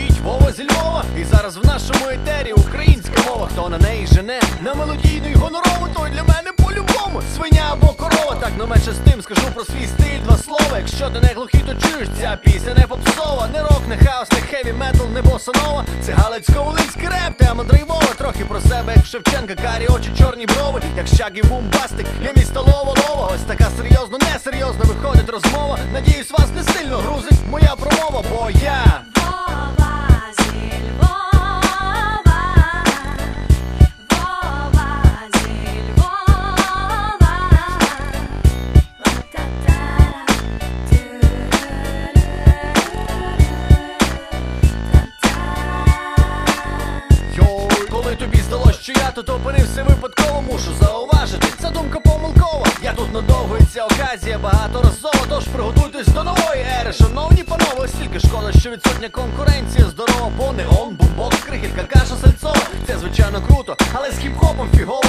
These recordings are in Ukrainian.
Стоїть Вова зі Львова, і зараз в нашому етері українська мова, хто на неї жене на мелодійну й гонорову, той для мене по-любому свиня або корова. Так не менше з тим скажу про свій стиль, два слова. Якщо ти не глухий, то чуєш ця пісня не попсова, не рок, не хаос, не хеві метал, не босанова. Це галицько-волинський реп, тема драйвова Трохи про себе, як Шевченка, карі очі, чорні брови, як щагі бумбастик, я мій столова лова. Ось така серйозно, несерйозно виходить розмова. Надіюсь, вас не сильно грузить моя промова, бо я. Що я тут опинився випадково, мушу зауважити. Ця думка помилкова. Я тут надовго і ця оказія багаторазова. Тож приготуйтесь до нової ери. Шановні панове, стільки шкода, що відсутня конкуренція здорова, бо не он, бумбокс, крихітка, каша сальцова. Це звичайно круто, але з хіп-хопом фігово.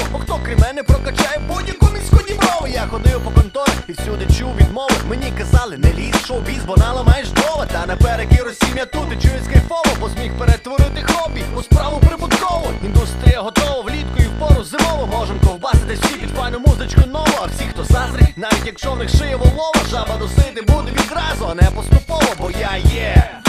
Мене прокачає будь-яку міську діброву. Я ходив по конторі і всюди чув відмови. Мені казали, не лізь, шоу-біз, бо наламаєш дрова. Та наперекір усім я тут і чуюсь кайфово, бо зміг перетворити хобі у справу прибуткову. Індустрія готова влітку і в пору зимову. Можем ковбасити всі під файну музичку нову. А всі, хто заздрить, навіть якщо в них шиє волова, жаба досити буде відразу, а не поступово, бо я є.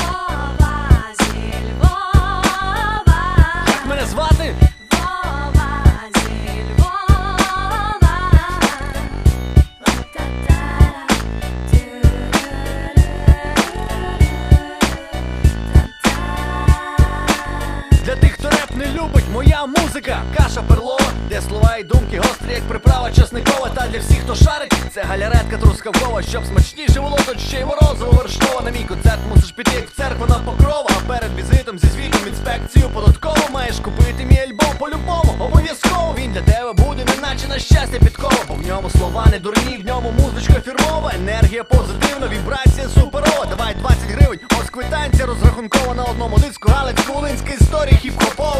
Моя музика, каша перлова, де слова і думки гострі, як приправа часникова. Та для всіх, хто шарить, це галяретка трускавкова, щоб смачніше було, ще й морозиво вершково. На мій концерт мусиш піти, як в церкву на покрова. А перед візитом зі звітом інспекцію податково маєш купити мій альбом по-любому. Обов'язково він для тебе буде, неначе на щастя підкова. Бо в ньому слова не дурні, в ньому музичка фірмова, енергія позитивна, вібрація суперова. Давай 20 гривень, ось квитанція розрахункова на одному диску. Галицько-волинська історія хіп-хопова.